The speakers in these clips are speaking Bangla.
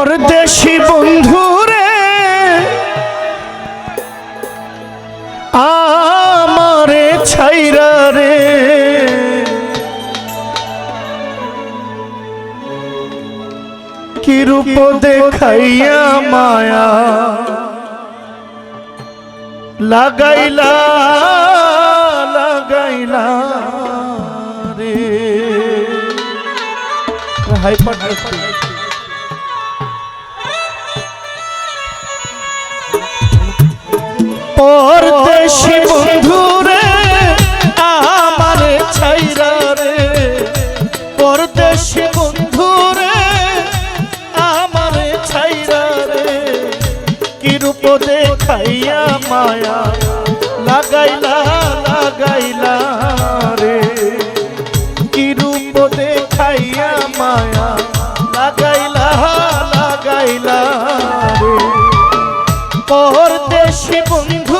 পরদেশি বন্ধুরে আমারে ছাইরা রে। কি রূপ দেখাইয়া মায়া লাগাইলা লাগাইলা রে। হাইপার হাইপার পরদেশি বন্ধুরে, আমার ছাইরা রে। পরদেশি বন্ধুরে, আমার ছাইরা রে। কি রূপ দেখাইয়া মায়া, লাগাইলা লাগাইলা রে। কি রূপ দেখাইয়া মায়া, লাগাইলা লাগাইলা রে। পরদেশি বন্ধুরে আমারে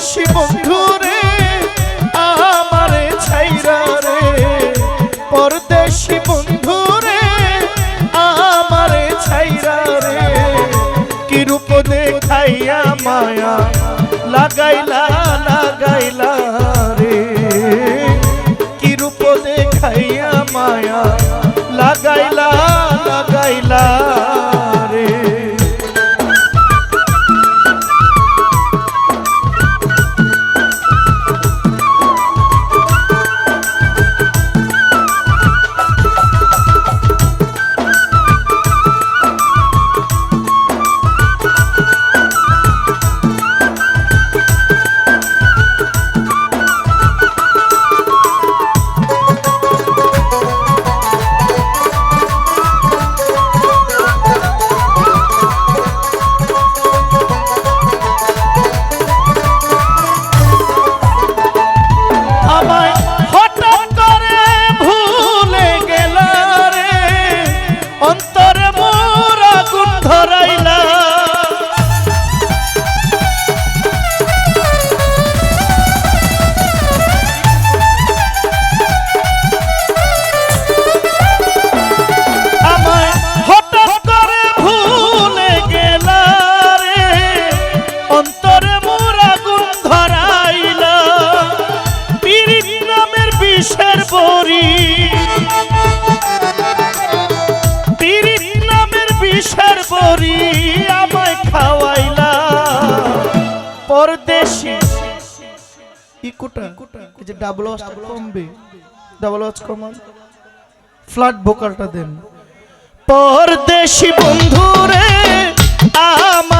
পরদেশি বন্ধুরে আমারে ছাইরা রে। পরদেশি বন্ধুরে আমারে ছাইরা রে। কিরূপ দেখাইয়া মায়া, লাগাইলা লাগাইলা। বড়ি পীড়িত নামের বিষের বড়ি আমায় খাওয়াইলা। পরদেশি। ইকুটা এই যে ডাবল কমবে। ডাবল কমান। ফ্ল্যাট ভোকালটা দেন। পরদেশি বন্ধুরে আমারে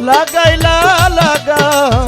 লাগাইলা লাগা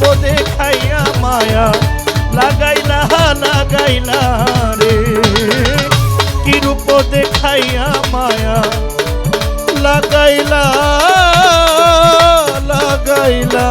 পদে খাইয়া মায়া। লাগাইলা লাগাইলা রে। কি রূপদে খাইয়া মায়া? লাগাইলা লাগাইলা